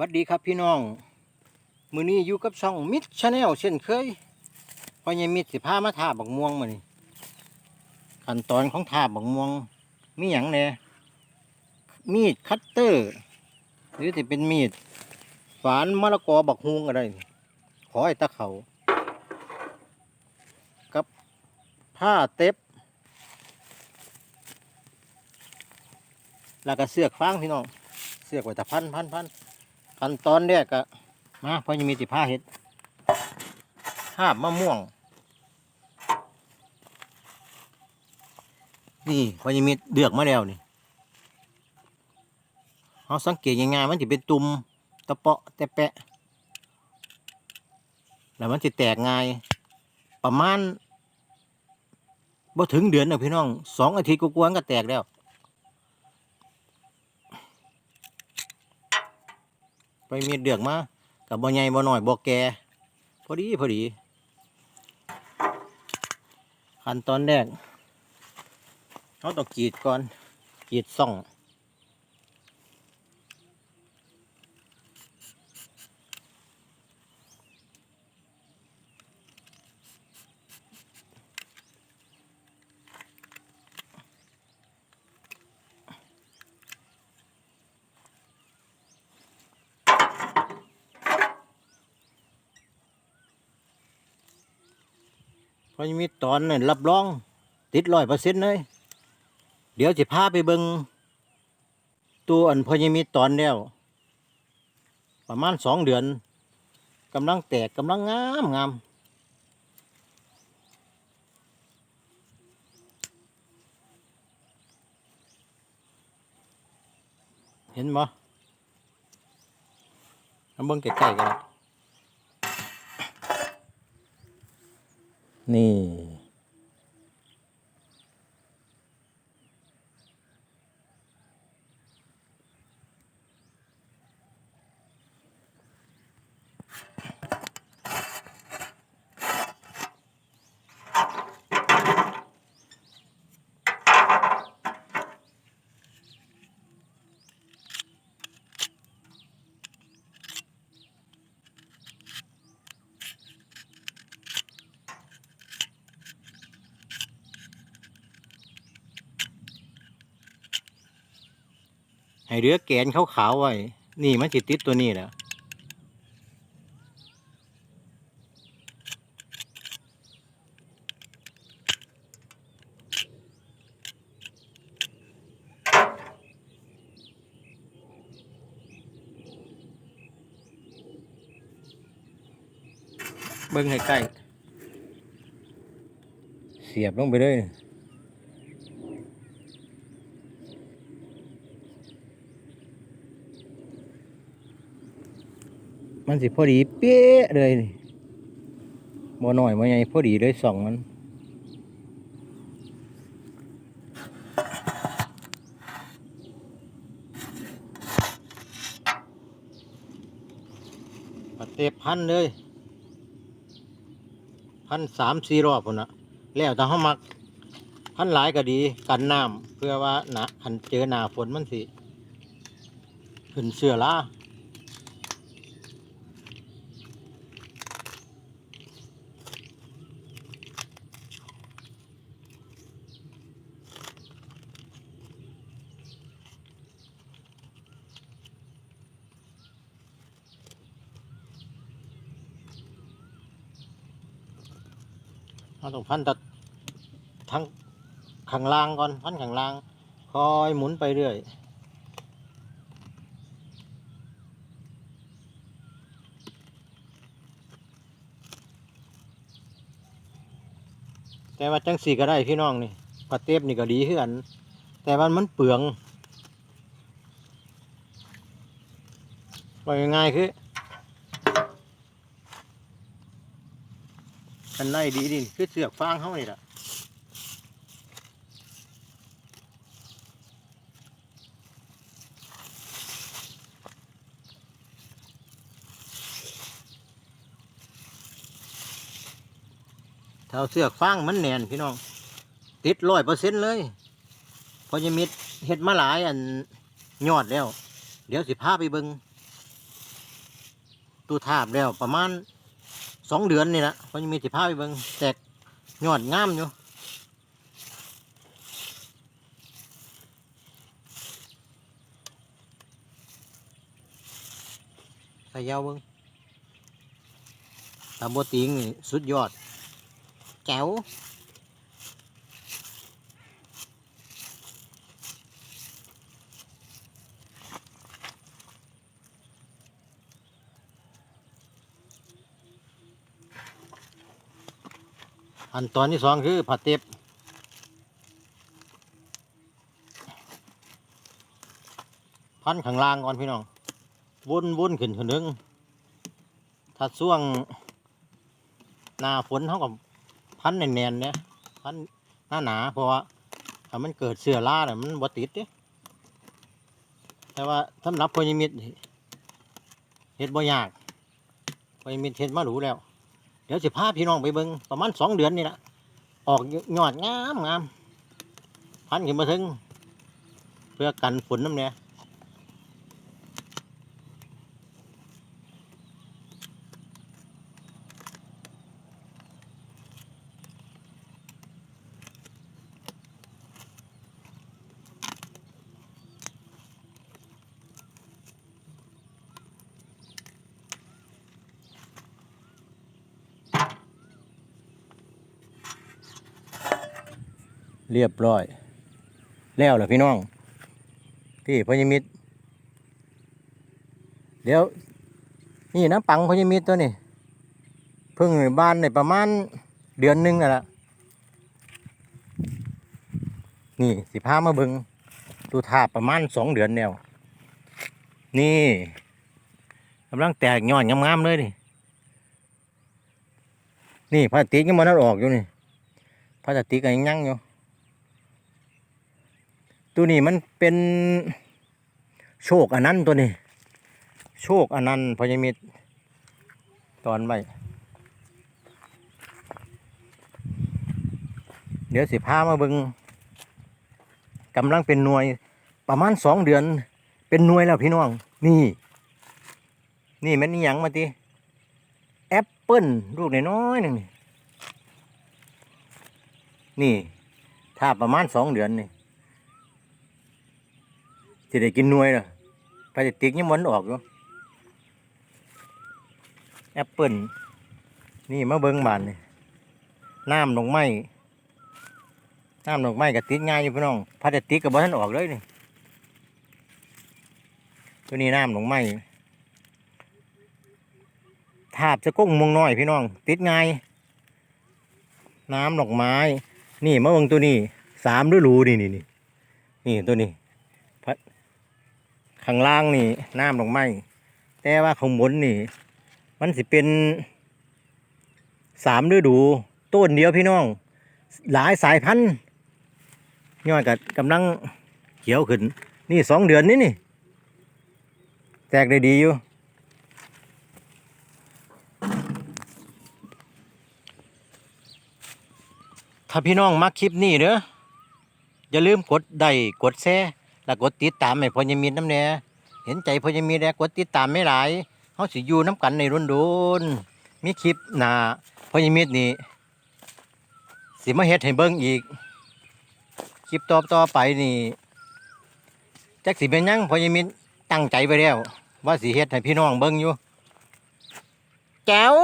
วัสดีครับพี่น้อง มือนี้อยู่กับช่องมิดชาแนลเช่นเคยพอยังมิดสิพามาทาบักม่วงมานี่ขั้นตอนของทาบักม่วง มีอย่างเนี่ยมีดคัตเตอร์ หรือจะเป็นมีดฝานมะละกอบักฮุงอะไรนี่ขอไอ้ตะเขากับผ้าเต็บแล้วก็เสือกฟางพี่น้อง เสือกไว้แต่พันพันพัน ขั้นตอนแรกก็มาพราะยังมีสิผ้าเห็ดห้ามะม่วง นี่พราะยังมีเดือกมาแล้วนี่เราสังเกตยังไงายๆมันจะเป็นตุ่มตะเปาะตะแปะ แล้วมันจะแตกง่าย ประมาณบ่ถึงเดือนนะพี่น้องสองอาทิตย์กวนๆก็แตกแล้ว ไปมีเดือกมากับบ่ใหญ่บ่น้อยบ่แก่พอดีพอดีขั้นตอนแรกเขาต้องกรีดก่อนกรีดซ่อง ยังมีตอนนี่รับรอง ติดร้อยเปอร์เซ็นต์เลย เดี๋ยวจะพาไปเบิงตัวอันพอยังมีตอนแล้ว ประมาณสองเดือนกำลังแตกกำลังงามงามเห็นบ่มาเบิ่งใกล้ๆกัน นี่ ให้เรือแกนขาวๆไว้ นี่มันสิติดตัวนี้แหละเบิ่งให้ใกล้ เสียบลงไปเลย มันสิพอดีเป๊ะเลยนี่บ่หน่อยบ่ใหญ่พอดีเลยสองมันปะเตพันเลย พันสามสี่รอบพุ่นนะแล้วแต่เขามัก พันหลายก็ดี กันน้ำเพื่อว่าหนะคันเจอหนาฝนมันสิ ขึ้นเสือล่า เราต้องพันตัดทั้งข้างล่างก่อนพันข้างล่างคอยหมุนไปเรื่อยแต่ว่าจังสีก็ได้พี่น้องนี่ปลาเต็บนี่ก็ดีขึ้นกันแต่ว่ามันเปลืองว่าง่ายๆคือ อันไหนดีดิคือเสือกฟางเขานี่แหละถ้าเอาเสือกฟางมันแน่นพี่น้อง ติดร้อยเปอร์เซ็นต์เลยเพอจะมิดเห็ดมาหลายอันยอดแล้ว เดี๋ยวสิพาไปเบิงตู้ทาบแล้วประมาณ สองเดือนนี่ละเขาะยังมีสิพาไปเบิงแตกยอดงามอยู่ใส่ยาวเบิ่งตาบัวติงนี่สุดยอดแจ๋ว อันตอนที่สองคือผัดเต็บพันข้างล่างก่อนพี่น้องวนวนขึ้นขึ้นนึงถ้าช่วงหน้าฝนเขากับพันแน่นๆเนี่ยพันหน้าหนาเพราะว่าถ้ามันเกิดเสือล่าเนี่ยมันบ่ติดเด้แต่ว่าสำหรับพญมิตรเฮ็ดบ่ยากพญมิตรเฮ็ดมารู้แล้ว เดี๋ยวสิพาพี่น้องไปเบิงประมาณสองเดือนนี่ละออกยอดงามงามพันขึ้นมาถึง เพื่อกันฝนน้ำเนี่ย เรียบร้อย แล้วเหรอพี่น้องพี่พญมิตร เดี๋ยว นี่นะปังพญมิตรตัวนี้เพิ่งบ้านในประมาณเดือนหนึงน่ะละนี่สิพามาเบิงตูทาประมาณสองเดือนแล้วนี่กำลังแตกยอดงามๆเลยนี่นี่พลาสติกยังมันออกอยู่นี่พลาสติกยังยังอยู่ ตัวนี้มันเป็นโชคอันนั้นตัวนี้ โชคอันนั้นพอยังมีตอนไว้เดี๋ยวสิพามาบิงกำลังเป็นหน่วยประมาณสองเดือน เป็นหน่วยแล้วพี่น้อง นี่ นี่แมันนี่ยังมาติแอปเปิ้ลลูกน้อยๆหนึ่งนี่นี่ถ้าประมาณสองเดือนนี่ สิได้กินนวยน่ะพลาสติกยังมันออกอยู่แอปเปิลนี่มาเบิ้งบานนี่น้ำดอกไม้น้ำดอกไม้กับติดง่ายอยู่พี่น้องพลาสติกกับบ่ทันออกเลยนี่ตัวนี้น้ำดอกไม้ทาบจะกุ้งมงน้อยพี่น้อง ติดง่ายน้ำดอกไม้ นี่มาเบิงตัวนี้สามฤดูนี่นี่นี่นี่ตัวนี้ ข้างล่างนี่น้ำลงไม้แต่ว่าข้างบนนี่ มันสิเป็นสามฤดูต้นเดียวพี่น้อง หลายสายพันธุ์ยอดกับกำลังเขียวขึ้น นี่สองเดือนนี่นี่ แตกได้ดีอยู่ถ้าพี่น้องมักคลิปนี้เด้ออย่าลืมกดไลค์กดแชร์ แล้วกดติดตามให้พญมีน้ำแหน่เห็นใจพญมีแล้วกดติดตามไม่หลายเขาสิอยู่น้ำกันในรุ่นโดนมีคลิปหนาพญมีนี่สิมาเฮ็ดให้เบิ่งอีก คลิปต่อต่อไปนี่จักสิเป็นยังพญมีตั้งใจไปแล้ว ว่าสิเฮ็ดให้พี่น้องเบิ่งอยู่แจ๋ว